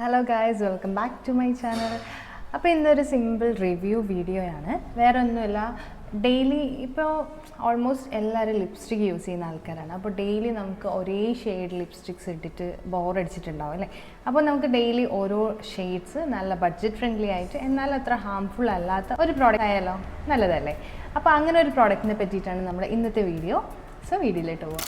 Hello guys welcome back to my channel അപ്പോൾ ഇന്നൊരു simple review വീഡിയോയാണ് വേറെ ഒന്നുമില്ല ഡെയിലി ഇപ്പോൾ ഓൾമോസ്റ്റ് എല്ലാവരും ലിപ്സ്റ്റിക് യൂസ് ചെയ്യുന്ന ആൾക്കാരാണ്. അപ്പോൾ ഡെയിലി നമുക്ക് ഒരേ ഷെയ്ഡ് ലിപ്സ്റ്റിക്സ് ഇട്ടിട്ട് ബോറടിച്ചിട്ടുണ്ടാവും അല്ലേ? അപ്പോൾ നമുക്ക് ഡെയിലി ഓരോ ഷെയ്ഡ്സ് നല്ല ബഡ്ജറ്റ് ഫ്രണ്ട്ലി ആയിട്ട് എന്നാൽ അത്ര ഹാംഫുൾ അല്ലാത്ത ഒരു പ്രോഡക്റ്റ് ആയാലോ? നല്ലതല്ലേ? അപ്പോൾ അങ്ങനെ ഒരു പ്രോഡക്റ്റിനെ പറ്റിയിട്ടാണ് നമ്മുടെ ഇന്നത്തെ വീഡിയോ സോ വീഡിയോയിലോട്ട് പോവാം.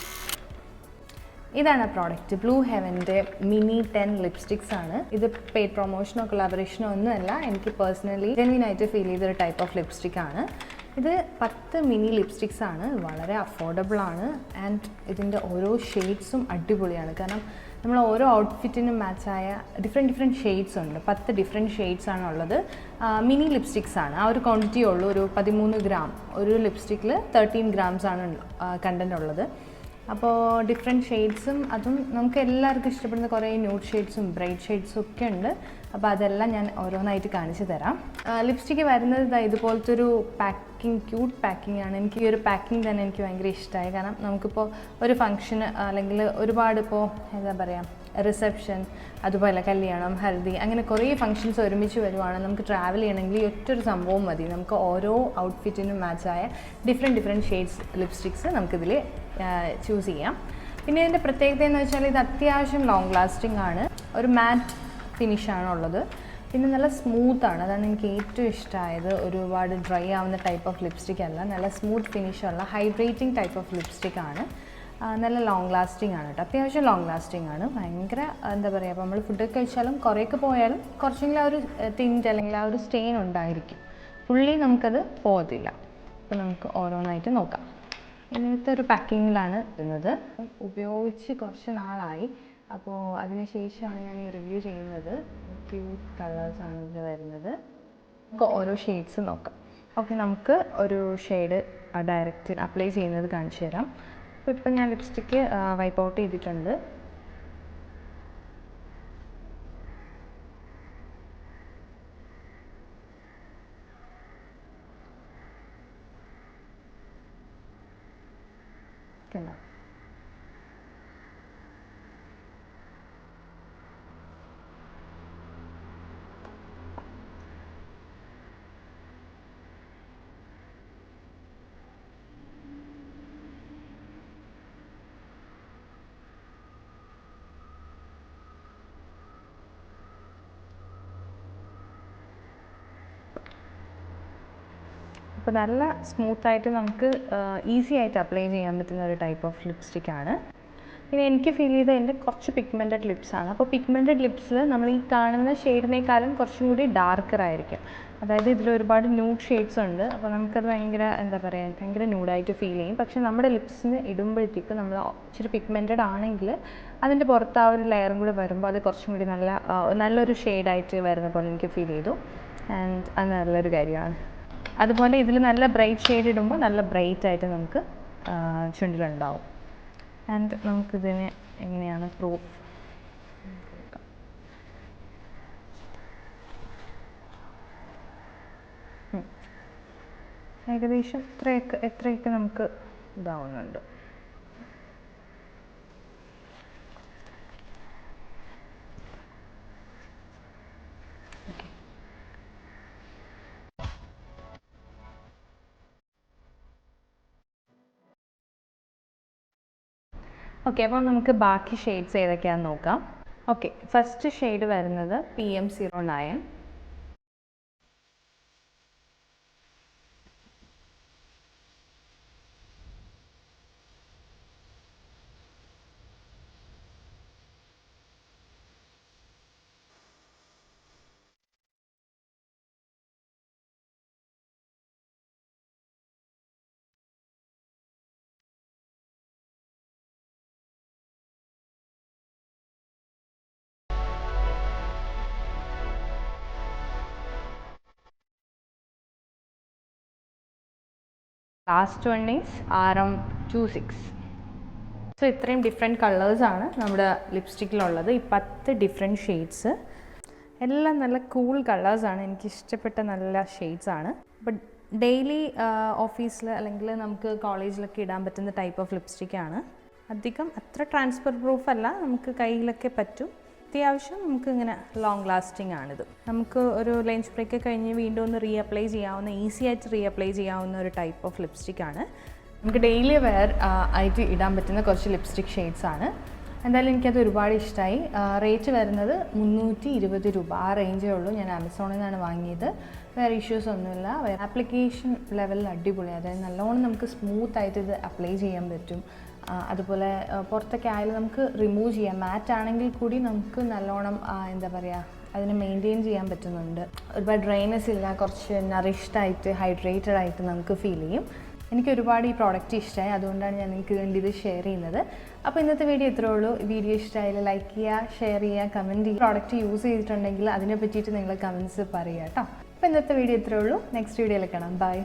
ഇതാണ് പ്രോഡക്റ്റ് ബ്ലൂ ഹെവന്റെ മിനി ടെൻ ലിപ്സ്റ്റിക്സ് ആണ്. ഇത് പെയ്ഡ് പ്രൊമോഷനോ കൊളാബറേഷനോ ഒന്നുമല്ല. എനിക്ക് പേഴ്സണലി ജെൻവിനായിട്ട് ഫീൽ ചെയ്തൊരു ടൈപ്പ് ഓഫ് ലിപ്സ്റ്റിക് ആണ്. ഇത് പത്ത് മിനി ലിപ്സ്റ്റിക്സ് ആണ്. വളരെ അഫോർഡബിൾ ആണ്. ആൻഡ് ഇതിന്റെ ഓരോ ഷെയ്ഡ്സും അടിപൊളിയാണ്. കാരണം നമ്മൾ ഓരോ ഔട്ട്ഫിറ്റിനും മാച്ചായ ഡിഫറെന്റ് ഡിഫറെന്റ് ഷെയ്ഡ്സ് ഉണ്ട്. പത്ത് ഡിഫറെന്റ് ഷെയ്ഡ്സ് ആണ് ഉള്ളത്. മിനി ലിപ്സ്റ്റിക്സ് ആണ്. ആ ഒരു ക്വാണ്ടിറ്റി ഉള്ളൂ. ഒരു പതിമൂന്ന് ഗ്രാം ഒരു ലിപ്സ്റ്റിക്കിൽ തേർട്ടീൻ ഗ്രാംസ് ആണ് കണ്ടന്റ് ഉള്ളത്. അപ്പോൾ ഡിഫറെന്റ് ഷെയ്ഡ്സും അതും നമുക്ക് എല്ലാവർക്കും ഇഷ്ടപ്പെടുന്ന കുറേ ന്യൂഡ് ഷെയ്ഡ്സും ബ്രൈറ്റ് ഷെയ്ഡ്സും ഒക്കെ ഉണ്ട്. അപ്പോൾ അതെല്ലാം ഞാൻ ഓരോന്നായിട്ട് കാണിച്ചു തരാം. ലിപ്സ്റ്റിക്ക് വരുന്നത് ഇതുപോലത്തെ ഒരു പാക്കിംഗ് ക്യൂട്ട് പാക്കിംഗ് ആണ്. എനിക്ക് ഈ ഒരു പാക്കിംഗ് തന്നെ എനിക്ക് ഭയങ്കര ഇഷ്ടമായി കാരണം നമുക്കിപ്പോൾ ഒരു ഫംഗ്ഷന് അല്ലെങ്കിൽ ഒരുപാട് ഇപ്പോൾ എന്താ പറയുക റിസപ്ഷൻ അതുപോലെ കല്യാണം ഹൽദി അങ്ങനെ കുറേ ഫങ്ഷൻസ് ഒരുമിച്ച് വരുവാണ്. നമുക്ക് ട്രാവൽ ചെയ്യണമെങ്കിൽ ഒറ്റൊരു സംഭവം മതി. നമുക്ക് ഓരോ ഔട്ട്ഫിറ്റിനും മാച്ചായ ഡിഫറെന്റ് ഡിഫറെന്റ് ഷെയ്ഡ്സ് ലിപ്സ്റ്റിക്സ് നമുക്കിതിൽ ചൂസ് ചെയ്യാം. പിന്നെ ഇതിന്റെ പ്രത്യേകത എന്ന് വെച്ചാൽ ഇത് അത്യാവശ്യം ലോങ് ലാസ്റ്റിംഗ് ആണ്. ഒരു മാറ്റ് ഫിനിഷാണ് ഉള്ളത്. പിന്നെ നല്ല സ്മൂത്താണ് അതാണ് എനിക്ക് ഏറ്റവും ഇഷ്ടമായത് ഒരുപാട് ഡ്രൈ ആവുന്ന ടൈപ്പ് ഓഫ് ലിപ്സ്റ്റിക് അല്ല. നല്ല സ്മൂത്ത് ഫിനിഷുള്ള ഹൈഡ്രേറ്റിംഗ് ടൈപ്പ് ഓഫ് ലിപ്സ്റ്റിക് ആണ്. നല്ല ലോങ് ലാസ്റ്റിംഗ് ആണ് കേട്ടോ അത്യാവശ്യം ലോങ് ലാസ്റ്റിംഗ് ആണ്. ഭയങ്കര എന്താ പറയുക അപ്പോൾ നമ്മൾ ഫുഡൊക്കെ കഴിച്ചാലും കുറേയൊക്കെ പോയാലും കുറച്ചെങ്കിലും ആ ഒരു തിഞ്ച് അല്ലെങ്കിൽ ആ ഒരു സ്റ്റെയിൻ ഉണ്ടായിരിക്കും. ഫുള്ളി നമുക്കത് പോകത്തില്ല അപ്പോൾ നമുക്ക് ഓരോന്നായിട്ട് നോക്കാം. ഇന്നത്തെ ഒരു പാക്കിങ്ങിലാണ് ഇരുന്നത് ഉപയോഗിച്ച് കുറച്ച് നാളായി. അപ്പോൾ അതിന് ശേഷമാണ് ഞാൻ ഈ റിവ്യൂ ചെയ്യുന്നത്. ക്യൂട്ട് കളേഴ്സാണ് ഇതിൽ വരുന്നത്. നമുക്ക് ഓരോ ഷെയ്ഡ്സ് നോക്കാം. ഓക്കെ നമുക്ക് ഒരു ഷെയ്ഡ് ഡയറക്റ്റ് അപ്ലൈ ചെയ്യുന്നത് കാണിച്ചു തരാം. അപ്പോൾ ഞാൻ ലിപ്സ്റ്റിക്ക് വൈപ്പ് ഔട്ട് ചെയ്തിട്ടുണ്ട്. കണ്ടോ? അപ്പോൾ നല്ല സ്മൂത്തായിട്ട് നമുക്ക് ഈസി ആയിട്ട് അപ്ലൈ ചെയ്യാൻ പറ്റുന്ന ഒരു ടൈപ്പ് ഓഫ് ലിപ്സ്റ്റിക് ആണ്. പിന്നെ എനിക്ക് ഫീൽ ചെയ്ത എന്റെ കുറച്ച് പിഗ്മെന്റഡ് ലിപ്സാണ് അപ്പോൾ പിഗ്മെന്റഡ് ലിപ്സ് നമ്മൾ ഈ കാണുന്ന ഷെയ്ഡിനേക്കാളും കുറച്ചും കൂടി ഡാർക്കർ ആയിരിക്കും. അതായത് ഇതിൽ ഒരുപാട് ന്യൂഡ് ഷെയ്ഡ്സ് ഉണ്ട്. അപ്പോൾ നമുക്കത് ഭയങ്കര എന്താ പറയുക ഭയങ്കര ന്യൂഡായിട്ട് ഫീൽ ചെയ്യും. പക്ഷേ നമ്മുടെ ലിപ്സിന് ഇടുമ്പോഴത്തേക്കും നമ്മൾ ഇച്ചിരി പിഗ്മെന്റഡ് ആണെങ്കിൽ അതിന്റെ പുറത്ത് ആ ഒരു ലെയറും കൂടി വരുമ്പോൾ അത് കുറച്ചും കൂടി നല്ല നല്ലൊരു ഷെയ്ഡായിട്ട് വരുന്ന പോലെ എനിക്ക് ഫീൽ ചെയ്തു. ആൻഡ് അത് നല്ലൊരു കാര്യമാണ്. അതുപോലെ ഇതിൽ നല്ല ബ്രൈറ്റ് ഷെയ്ഡ് ഇടുമ്പോൾ നല്ല ബ്രൈറ്റ് ആയിട്ട് നമുക്ക് ചുണ്ടിലുണ്ടാവും. ആൻഡ് നമുക്കിതിനെ എങ്ങനെയാണ് പ്രൂഫ് ഏകദേശം ഇത്രയൊക്കെ എത്രയൊക്കെ നമുക്ക് ഇതാവുന്നുണ്ട്. ഓക്കെ അപ്പോൾ നമുക്ക് ബാക്കി ഷെയ്ഡ്സ് ഏതൊക്കെയാണെന്ന് നോക്കാം. ഓക്കെ ഫസ്റ്റ് ഷെയ്ഡ് വരുന്നത് P M zero nine last one is R M two six so ഇത്രയും ഡിഫറെന്റ് കളേഴ്സാണ് നമ്മുടെ ലിപ്സ്റ്റിക്കിലുള്ളത് ഈ പത്ത് ഡിഫറെന്റ് ഷെയ്ഡ്സ് എല്ലാം നല്ല കൂൾ കളേഴ്സാണ് എനിക്ക് ഇഷ്ടപ്പെട്ട നല്ല ഷെയ്ഡ്സാണ് ബട്ട് ഡെയിലി ഓഫീസിൽ അല്ലെങ്കിൽ നമുക്ക് കോളേജിലൊക്കെ ഇടാൻ പറ്റുന്ന ടൈപ്പ് ഓഫ് ലിപ്സ്റ്റിക്കാണ് അധികം അത്ര ട്രാൻസ്ഫർ പ്രൂഫ് അല്ല. നമുക്ക് കയ്യിലൊക്കെ പറ്റും. അത്യാവശ്യം നമുക്ക് ഇങ്ങനെ ലോങ് ലാസ്റ്റിംഗ് ആണിത്. നമുക്ക് ഒരു ലഞ്ച് ബ്രേക്ക് കഴിഞ്ഞ് വീണ്ടും ഒന്ന് റീഅപ്ലൈ ചെയ്യാവുന്ന ഈസി ആയിട്ട് റീഅപ്ലൈ ചെയ്യാവുന്ന ഒരു ടൈപ്പ് ഓഫ് ലിപ്സ്റ്റിക് ആണ്. നമുക്ക് ഡെയിലി വെയർ ആയിട്ട് ഇടാൻ പറ്റുന്ന കുറച്ച് ലിപ്സ്റ്റിക് ഷെയ്ഡ്സ് ആണ്. എന്തായാലും എനിക്കത് ഒരുപാട് ഇഷ്ടമായി റേറ്റ് വരുന്നത് മുന്നൂറ്റി ഇരുപത് രൂപ. ആ റേഞ്ചേ ഉള്ളൂ. ഞാൻ ആമസോണിൽ നിന്നാണ് വാങ്ങിയത്. വേറെ ഇഷ്യൂസ് ഒന്നുമില്ല. ആപ്ലിക്കേഷൻ ലെവലിൽ അടിപൊളി. അതായത് നല്ലോണം നമുക്ക് സ്മൂത്ത് ആയിട്ട് ഇത് അപ്ലൈ ചെയ്യാൻ പറ്റും. അതുപോലെ പുറത്തൊക്കെ ആയാലും നമുക്ക് റിമൂവ് ചെയ്യാം. മാറ്റ് ആണെങ്കിൽ കൂടി നമുക്ക് നല്ലോണം എന്താ പറയുക അതിനെ മെയിന്റെയിൻ ചെയ്യാൻ പറ്റുന്നുണ്ട്. ഒരുപാട് ഡ്രൈനസ് ഇല്ല കുറച്ച് നറിഷ്ഡ് ആയിട്ട് ഹൈഡ്രേറ്റഡ് ആയിട്ട് നമുക്ക് ഫീൽ ചെയ്യും. എനിക്ക് ഒരുപാട് ഈ പ്രോഡക്റ്റ് ഇഷ്ടമായി അതുകൊണ്ടാണ് ഞാൻ നിങ്ങൾക്ക് വേണ്ടി ഇത് ഷെയർ ചെയ്യുന്നത്. അപ്പോൾ ഇന്നത്തെ വീഡിയോ ഇത്രേ ഉള്ളൂ. വീഡിയോ ഇഷ്ടമായാലും ലൈക്ക് ചെയ്യുക ഷെയർ ചെയ്യുക കമന്റ് ചെയ്യുക. പ്രോഡക്റ്റ് യൂസ് ചെയ്തിട്ടുണ്ടെങ്കിൽ അതിനെ പറ്റിയിട്ട് നിങ്ങൾ കമന്റ്സ് പറയുക കേട്ടോ അപ്പോൾ ഇന്നത്തെ വീഡിയോ ഇത്രേ ഉള്ളൂ. നെക്സ്റ്റ് വീഡിയോയിൽ കാണാം. ബൈ